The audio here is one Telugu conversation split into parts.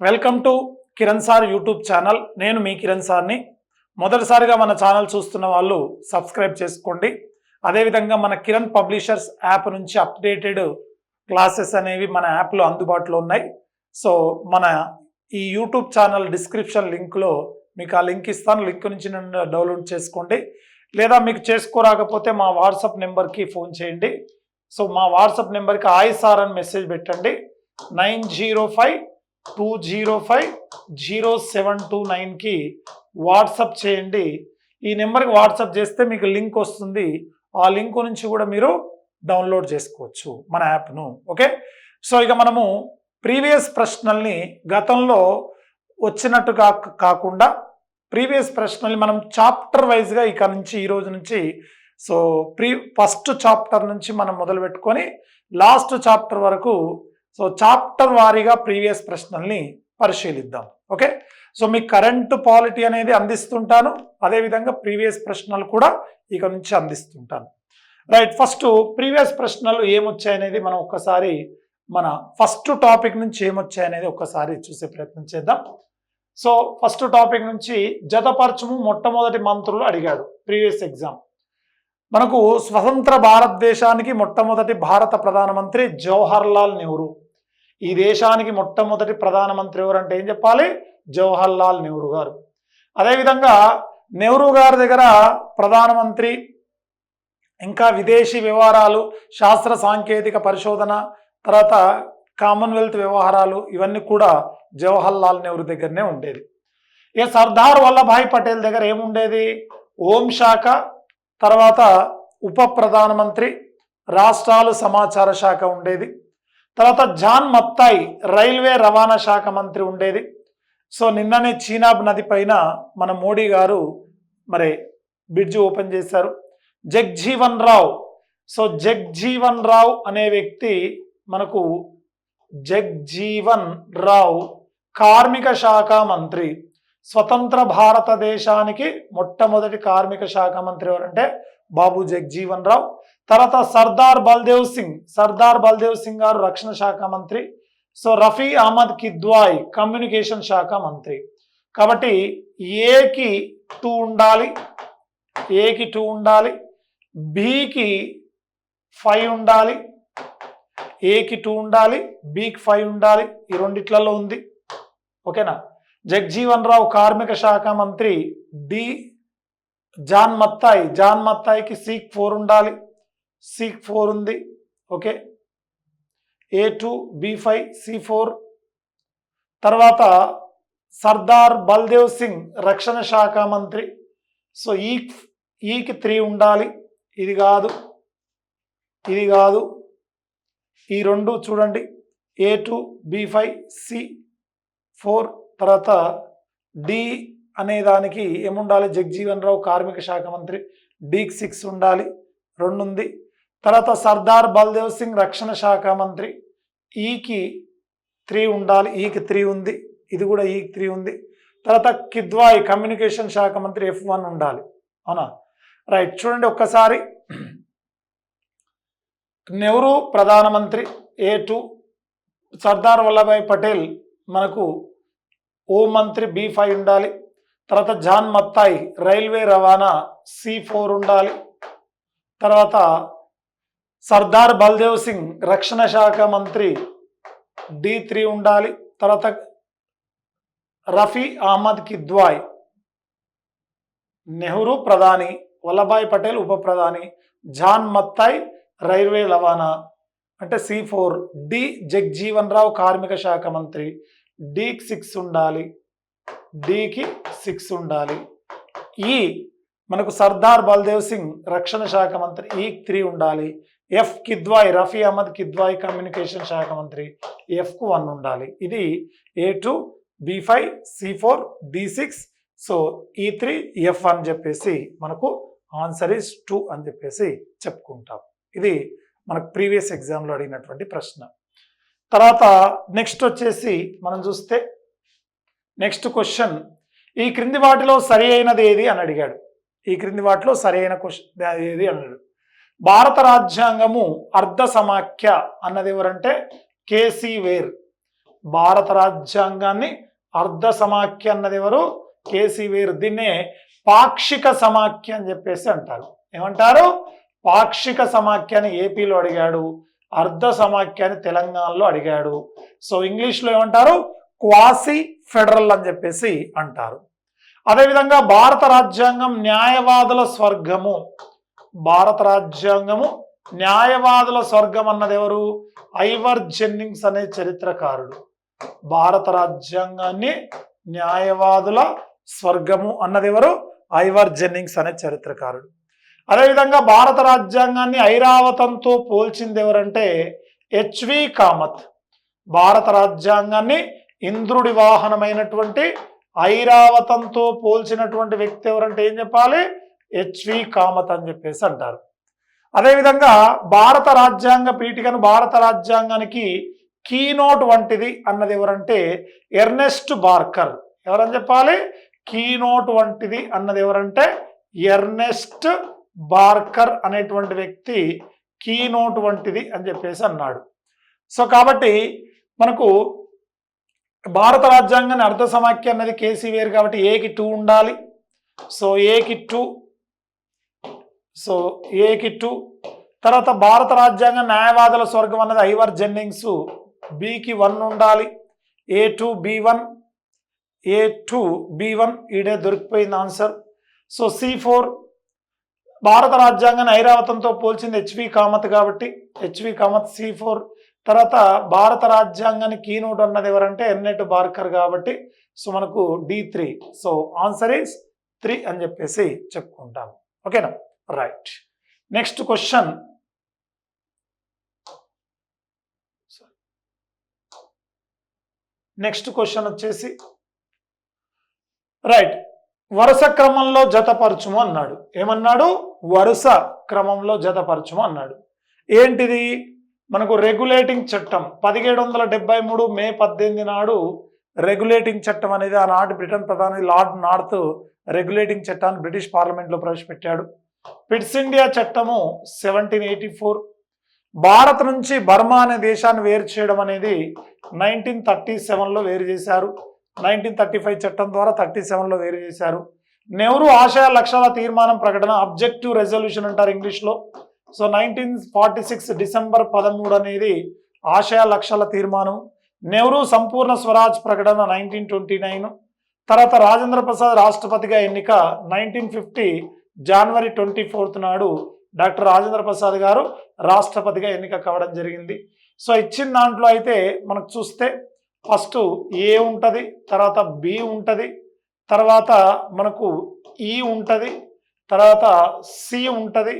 Welcome to Kiran sir YouTube channel. నేను మీ కిరణ్ సార్ని. మొదటిసారిగా మన ఛానల్ చూస్తున్న వాళ్ళు సబ్స్క్రైబ్ చేసుకోండి. అదేవిధంగా మన కిరణ్ పబ్లిషర్స్ యాప్ నుంచి అప్డేటెడ్ క్లాసెస్ అనేవి మన యాప్లో అందుబాటులో ఉన్నాయి. సో మన ఈ యూట్యూబ్ ఛానల్ డిస్క్రిప్షన్ లింక్లో మీకు ఆ లింక్ ఇస్తాను. లింక్ నుంచి నన్ను డౌన్లోడ్ చేసుకోండి. లేదా మీకు చేసుకోరాకపోతే మా వాట్సాప్ నెంబర్కి ఫోన్ చేయండి. సో మా వాట్సాప్ నెంబర్కి హాయ్ అని మెసేజ్ పెట్టండి. Nine zero five two zero five zero seven two నైన్కి వాట్సప్ చేయండి. ఈ నెంబర్కి వాట్సప్ చేస్తే మీకు లింక్ వస్తుంది. ఆ లింక్ నుంచి కూడా మీరు డౌన్లోడ్ చేసుకోవచ్చు మన యాప్ను. ఓకే? సో ఇక మనము ప్రీవియస్ ప్రశ్నల్ని గతంలో వచ్చినట్టు కాకుండా ప్రీవియస్ ప్రశ్నల్ని మనం చాప్టర్ వైజ్గా ఇక నుంచి ఈ రోజు నుంచి సో ప్రీ ఫస్ట్ చాప్టర్ నుంచి మనం మొదలు పెట్టుకొని లాస్ట్ చాప్టర్ వరకు సో చాప్టర్ వారీగా ప్రీవియస్ ప్రశ్నల్ని పరిశీలిద్దాం. ఓకే సో మీకు కరెంటు పాలిటీ అనేది అందిస్తుంటాను. అదేవిధంగా ప్రీవియస్ ప్రశ్నలు కూడా ఇక నుంచి అందిస్తుంటాను. రైట్ ఫస్ట్ ప్రీవియస్ ప్రశ్నలు ఏమొచ్చాయనేది మనం ఒక్కసారి మన ఫస్ట్ టాపిక్ నుంచి ఏమొచ్చాయనేది ఒక్కసారి చూసే ప్రయత్నం చేద్దాం. సో ఫస్ట్ టాపిక్ నుంచి జతపరచము మొట్టమొదటి మంత్రులు అడిగాడు ప్రీవియస్ ఎగ్జామ్ మనకు స్వతంత్ర భారతదేశానికి మొట్టమొదటి భారత ప్రధానమంత్రి జవహర్ లాల్ నెహ్రూ. ఈ దేశానికి మొట్టమొదటి ప్రధానమంత్రి ఎవరంటే ఏం చెప్పాలి? జవహర్ లాల్ నెహ్రూ గారు. అదేవిధంగా నెహ్రూ గారి దగ్గర ప్రధానమంత్రి ఇంకా విదేశీ వ్యవహారాలు శాస్త్ర సాంకేతిక పరిశోధన తర్వాత కామన్వెల్త్ వ్యవహారాలు ఇవన్నీ కూడా జవహర్ లాల్ నెహ్రూ దగ్గరనే ఉండేది. ఇక సర్దార్ వల్లభాయ్ పటేల్ దగ్గర ఏముండేది? హోంశాఖ తర్వాత ఉప ప్రధానమంత్రి రాష్ట్రాలు సమాచార శాఖ ఉండేది. తర్వాత జాన్ మత్తాయి రైల్వే రవాణా శాఖ మంత్రి ఉండేది. సో నిన్ననే చీనాబ్ నది పైన మన మోడీ గారు మరి బ్రిడ్జ్ ఓపెన్ చేశారు. జగ్జీవన్ రావు. సో జగ్జీవన్ రావు అనే వ్యక్తి మనకు జగ్జీవన్ రావు కార్మిక శాఖ మంత్రి. స్వతంత్ర భారతదేశానికి మొట్టమొదటి కార్మిక శాఖ మంత్రి ఎవరంటే బాబు జగ్జీవన్ రావు. తర్వాత సర్దార్ బల్దేవ్ సింగ్ సర్దార్ బల్దేవ్ సింగ్ గారు రక్షణ శాఖ మంత్రి. సో రఫీ అహ్మద్ కిద్వాయ్ కమ్యూనికేషన్ శాఖ మంత్రి. కాబట్టి ఏకి టూ ఉండాలి? ఏకి టూ ఉండాలి? బికి ఫైవ్ ఉండాలి. ఏకి టూ ఉండాలి? బికి ఫైవ్ ఉండాలి. ఈ రెండిట్లలో ఉంది. ఓకేనా? జగ్జీవన్ రావు కార్మిక శాఖ మంత్రి డి జాన్ మత్తాయి జాన్ మత్తాయికి సీక్ ఫోర్ ఉండాలి. సిక్ ఫోర్ ఉంది. Okay. A two B five C four తర్వాత సర్దార్ బల్దేవ్ సింగ్ రక్షణ శాఖ మంత్రి. సో ఈ ఈకి త్రీ ఉండాలి. ఇది కాదు. ఇది కాదు. ఈ రెండు చూడండి. A two B five C four తర్వాత డి అనే దానికి ఏముండాలి? జగ్జీవన్ రావు కార్మిక శాఖ మంత్రి. డీకి సిక్స్ ఉండాలి. రెండు ఉంది. తర్వాత సర్దార్ బల్దేవ్ సింగ్ రక్షణ శాఖ మంత్రి. ఈకి త్రీ ఉండాలి ఈకి త్రీ ఉంది ఇది కూడా ఈకి త్రీ ఉంది. తర్వాత కిద్వాయ్ కమ్యూనికేషన్ శాఖ మంత్రి ఎఫ్ వన్ ఉండాలి అవునా? రైట్ చూడండి ఒక్కసారి. నెహ్రూ ప్రధానమంత్రి ఏ టూ. సర్దార్ వల్లభాయ్ పటేల్ మనకు హోం మంత్రి బి ఫైవ్ ఉండాలి. తర్వాత జాన్ మత్తాయి రైల్వే రవాణా సి ఫోర్ ఉండాలి. తర్వాత సర్దార్ బల్దేవ్ సింగ్ రక్షణ శాఖ మంత్రి డి త్రీ ఉండాలి. తర్వాత రఫీ అహ్మద్ కిద్వాయ్ నెహ్రూ ప్రధాని వల్లభాయ్ పటేల్ ఉప ప్రధాని జాన్ మత్తాయ్ రైల్వే రవాణా అంటే C four D Jagjivan Rao కార్మిక శాఖ మంత్రి డికి సిక్స్ ఉండాలి. డికి సిక్స్ ఉండాలి. ఈ మనకు సర్దార్ బల్దేవ్ సింగ్ రక్షణ శాఖ మంత్రి ఈ త్రీ ఉండాలి. ఎఫ్ కిద్వాయ్ రఫీ అహ్మద్ కిద్వాయ్ కమ్యూనికేషన్ శాఖ మంత్రి ఎఫ్కు వన్ ఉండాలి. ఇది A two B five C four D six so E three F అని చెప్పేసి మనకు ఆన్సర్ ఇస్ టూ అని చెప్పేసి చెప్పుకుంటాం. ఇది మనకు ప్రీవియస్ ఎగ్జామ్లో అడిగినటువంటి ప్రశ్న. తర్వాత నెక్స్ట్ వచ్చేసి మనం చూస్తే నెక్స్ట్ క్వశ్చన్ ఈ క్రింది వాటిలో సరి అయినది ఏది అని అడిగాడు. ఈ క్రింది వాటిలో సరి అయిన క్వశ్చన్ ఏది అన్నాడు భారత రాజ్యాంగము అర్ధ సమాఖ్య అన్నది ఎవరంటే కేసీ వేర్. భారత రాజ్యాంగాన్ని అర్ధ సమాఖ్య అన్నది ఎవరు? K C Wheare. దీన్నే పాక్షిక సమాఖ్య అని చెప్పేసి అంటారు. ఏమంటారు? పాక్షిక సమాఖ్యాన్ని ఏపీలో అడిగాడు. అర్ధ సమాఖ్యాన్ని తెలంగాణలో అడిగాడు. సో ఇంగ్లీష్లో ఏమంటారు? క్వాసి ఫెడరల్ అని చెప్పేసి అంటారు. అదేవిధంగా భారత రాజ్యాంగం న్యాయవాదుల స్వర్గము భారత రాజ్యాంగము న్యాయవాదుల స్వర్గం అన్నది ఎవరు? ఐవర్ జెన్నింగ్స్ అనే చరిత్రకారుడు. భారత రాజ్యాంగాన్ని న్యాయవాదుల స్వర్గము అన్నది ఎవరు? ఐవర్ జెన్నింగ్స్ అనే చరిత్రకారుడు. అదేవిధంగా భారత రాజ్యాంగాన్ని ఐరావతంతో పోల్చింది ఎవరంటే హెచ్వి కామత్. భారత రాజ్యాంగాన్ని ఇంద్రుడి వాహనమైనటువంటి ఐరావతంతో పోల్చినటువంటి వ్యక్తి ఎవరంటే ఏం చెప్పాలి? హెచ్వి కామత్ అని చెప్పేసి అంటారు. అదేవిధంగా భారత రాజ్యాంగ పీఠికను భారత రాజ్యాంగానికి కీనోట్ వంటిది అన్నది ఎవరంటే ఎర్నెస్ట్ బార్కర్. ఎవరని చెప్పాలి? కీనోట్ వంటిది అన్నది ఎవరంటే ఎర్నెస్ట్ బార్కర్ అనేటువంటి వ్యక్తి కీనోట్ వంటిది అని చెప్పేసి అన్నాడు. సో కాబట్టి మనకు భారత రాజ్యాంగాన్ని అర్ధ సమాఖ్య అన్నది కేసీ కాబట్టి ఏకి టూ ఉండాలి. సో ఏకి టూ సో ఏకి టూ తర్వాత భారత రాజ్యాంగ న్యాయవాదుల స్వర్గం అన్నది ఐవర్ జెన్నింగ్స్. బికి వన్ ఉండాలి. A two B one? A two B one? ఈడే దొరికిపోయింది ఆన్సర్. So C four. భారత రాజ్యాంగాన్ని ఐరావతంతో పోల్చింది హెచ్వి కామత్ కాబట్టి హెచ్వి కామత్ సి ఫోర్. తర్వాత భారత రాజ్యాంగాన్ని కీనోట్ అన్నది ఎవరంటే ఎన్నెట్ బార్కర్ కాబట్టి సో మనకు D three. So answer is three అని చెప్పేసి చెప్పుకుంటాము. ఓకేనా? Right next question next question వచ్చేసి రైట్ వరుస క్రమంలో జతపరచుము అన్నాడు. ఏమన్నాడు? వరుస క్రమంలో జతపరచుము అన్నాడు. ఏంటిది? మనకు రెగ్యులేటింగ్ చట్టం పదిహేడు వందల డెబ్బై మూడు మే పద్దెనిమిది నాడు రెగ్యులేటింగ్ చట్టం అనేది ఆనాటి బ్రిటన్ ప్రధాని లార్డ్ నార్త్ రెగ్యులేటింగ్ చట్టాన్ని బ్రిటిష్ పార్లమెంట్లో ప్రవేశపెట్టాడు. పిట్స్ ఇండియా చట్టము సెవెంటీన్ ఎయిటీ ఫోర్ భారత్ నుంచి బర్మా అనే దేశాన్ని వేరు చేయడం అనేది నైన్టీన్ థర్టీ సెవెన్లో వేరు చేశారు. నైన్టీన్ థర్టీ ఫైవ్ చట్టం ద్వారా థర్టీ సెవెన్లో వేరు చేశారు. నెహ్రూ ఆశయ లక్ష్యాల తీర్మానం ప్రకటన అబ్జెక్టివ్ రెజల్యూషన్ అంటారు ఇంగ్లీష్లో. So nineteen forty six December పదమూడు అనేది ఆశయ లక్ష్యాల తీర్మానం. నెహ్రూ సంపూర్ణ స్వరాజ్ ప్రకటన నైన్టీన్ ట్వంటీ నైన్ తర్వాత రాజేంద్ర ప్రసాద్ రాష్ట్రపతిగా ఎన్నిక నైన్టీన్ ఫిఫ్టీ జనవరి ట్వంటీ ఫోర్త్ నాడు డాక్టర్ రాజేంద్ర ప్రసాద్ గారు రాష్ట్రపతిగా ఎన్నిక కావడం జరిగింది. సో ఇచ్చిన దాంట్లో అయితే మనకు చూస్తే ఫస్ట్ ఏ ఉంటుంది తర్వాత బి ఉంటుంది తర్వాత మనకు ఈ ఉంటుంది తర్వాత సి ఉంటుంది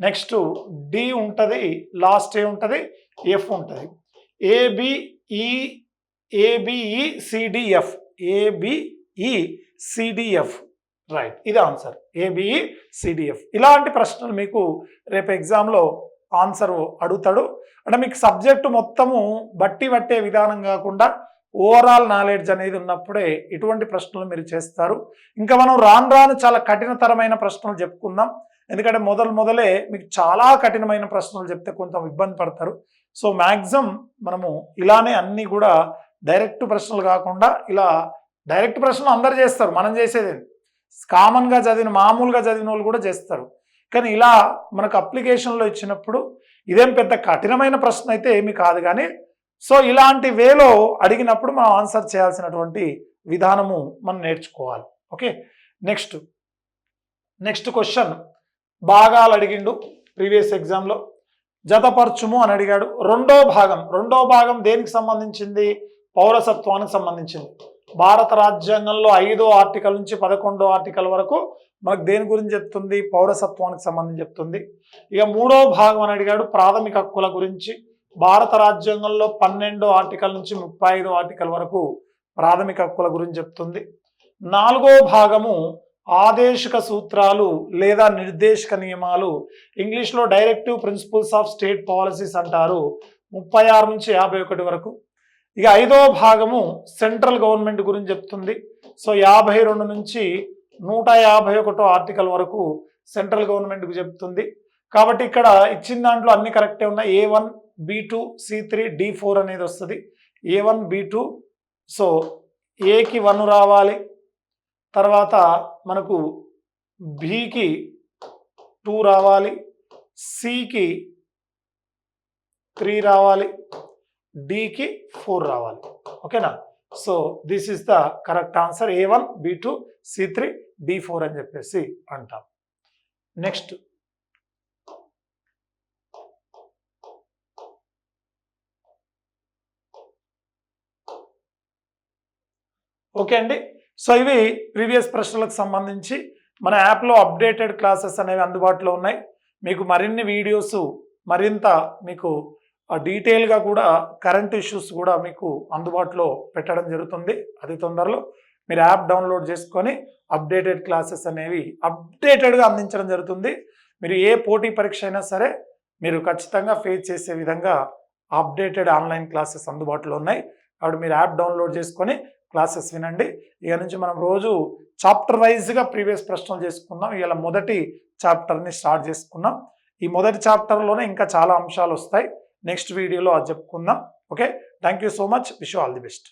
నెక్స్ట్ డి ఉంటుంది లాస్ట్ ఏ ఉంటుంది ఎఫ్ ఉంటుంది. A B E A B E C D F A B E C D F right ఇది answer A B E C D F ఇలాంటి ప్రశ్నలు మీకు రేపు ఎగ్జామ్లో ఆన్సర్ అడుగుతాడు. అంటే మీకు సబ్జెక్టు మొత్తము బట్టి పట్టే విధానం కాకుండా ఓవరాల్ నాలెడ్జ్ అనేది ఉన్నప్పుడే ఇటువంటి ప్రశ్నలు మీరు చేస్తారు. ఇంకా మనం రాను రాను చాలా కఠినతరమైన ప్రశ్నలు చెప్పుకుందాం. ఎందుకంటే మొదలు మొదలే మీకు చాలా కఠినమైన ప్రశ్నలు చెప్తే కొంచెం ఇబ్బంది పడతారు. సో మ్యాక్సిమం మనము ఇలానే అన్నీ కూడా డైరెక్ట్ ప్రశ్నలు కాకుండా ఇలా డైరెక్ట్ ప్రశ్నలు అందరు చేస్తారు. మనం చేసేది కామన్గా చదివిన మామూలుగా చదివిన వాళ్ళు కూడా చేస్తారు. కానీ ఇలా మనకు అప్లికేషన్లో ఇచ్చినప్పుడు ఇదేం పెద్ద కఠినమైన ప్రశ్న అయితే ఏమీ కాదు కానీ సో ఇలాంటి వేలో అడిగినప్పుడు మనం ఆన్సర్ చేయాల్సినటువంటి విధానము మనం నేర్చుకోవాలి. ఓకే? నెక్స్ట్. Next question. భాగాలు అడిగిండు ప్రీవియస్ ఎగ్జామ్లో. జతపరచుము అని అడిగాడు. రెండో భాగం. రెండో భాగం దేనికి సంబంధించింది? పౌరసత్వానికి సంబంధించింది. భారత రాజ్యాంగంలో ఐదో ఆర్టికల్ నుంచి పదకొండో ఆర్టికల్ వరకు మనకు దేని గురించి చెప్తుంది? పౌరసత్వానికి సంబంధించి చెప్తుంది. ఇక మూడో భాగం అని అడిగాడు ప్రాథమిక హక్కుల గురించి. భారత రాజ్యాంగంలో పన్నెండో ఆర్టికల్ నుంచి ముప్పై ఐదో ఆర్టికల్ వరకు ప్రాథమిక హక్కుల గురించి చెప్తుంది. నాలుగో భాగము ఆదేశిక సూత్రాలు లేదా నిర్దేశక నియమాలు. ఇంగ్లీష్లో directive principles of state policies అంటారు. ముప్పై ఆరు నుంచి యాభై ఒకటి వరకు. ఇక ఐదో భాగము సెంట్రల్ గవర్నమెంట్ గురించి చెప్తుంది. సో యాభై రెండు నుంచి నూట యాభై ఒకటో ఆర్టికల్ వరకు సెంట్రల్ గవర్నమెంట్కు చెప్తుంది. కాబట్టి ఇక్కడ ఇచ్చిన దాంట్లో అన్ని కరెక్టే ఉన్నాయి. A one B two C three D four అనేది వస్తుంది. A one B two so ఏకి వన్ రావాలి. తర్వాత మనకు బికి టూ రావాలి. సికి త్రీ రావాలి. డికి ఫోర్ రావాలి. ఓకేనా? So this is the correct answer A one B two C three D four అని చెప్పేసి అంటాం. నెక్స్ట్ ఓకే అండి. సో ఇవి ప్రీవియస్ ప్రశ్నలకు సంబంధించి మన యాప్లో అప్డేటెడ్ క్లాసెస్ అనేవి అందుబాటులో ఉన్నాయి. మీకు మరిన్ని వీడియోస్ మరింత మీకు డీటెయిల్గా కూడా కరెంట్ ఇష్యూస్ కూడా మీకు అందుబాటులో పెట్టడం జరుగుతుంది అది తొందరలో. మీరు యాప్ డౌన్లోడ్ చేసుకొని అప్డేటెడ్ క్లాసెస్ అనేవి అప్డేటెడ్గా అందించడం జరుగుతుంది. మీరు ఏ పోటీ పరీక్ష అయినా సరే మీరు ఖచ్చితంగా ఫేస్ చేసే విధంగా అప్డేటెడ్ ఆన్లైన్ క్లాసెస్ అందుబాటులో ఉన్నాయి. కాబట్టి మీరు యాప్ డౌన్లోడ్ చేసుకొని క్లాసెస్ వినండి. ఇక నుంచి మనం రోజు చాప్టర్ వైజ్గా ప్రీవియస్ ప్రశ్నలు చేసుకుందాం. ఇలా మొదటి చాప్టర్ని స్టార్ట్ చేసుకున్నాం ఈ మొదటి చాప్టర్లోనే ఇంకా చాలా అంశాలు వస్తాయి. నెక్స్ట్ వీడియోలో అది చెప్పుకుందాం. Okay thank you so much wish all the best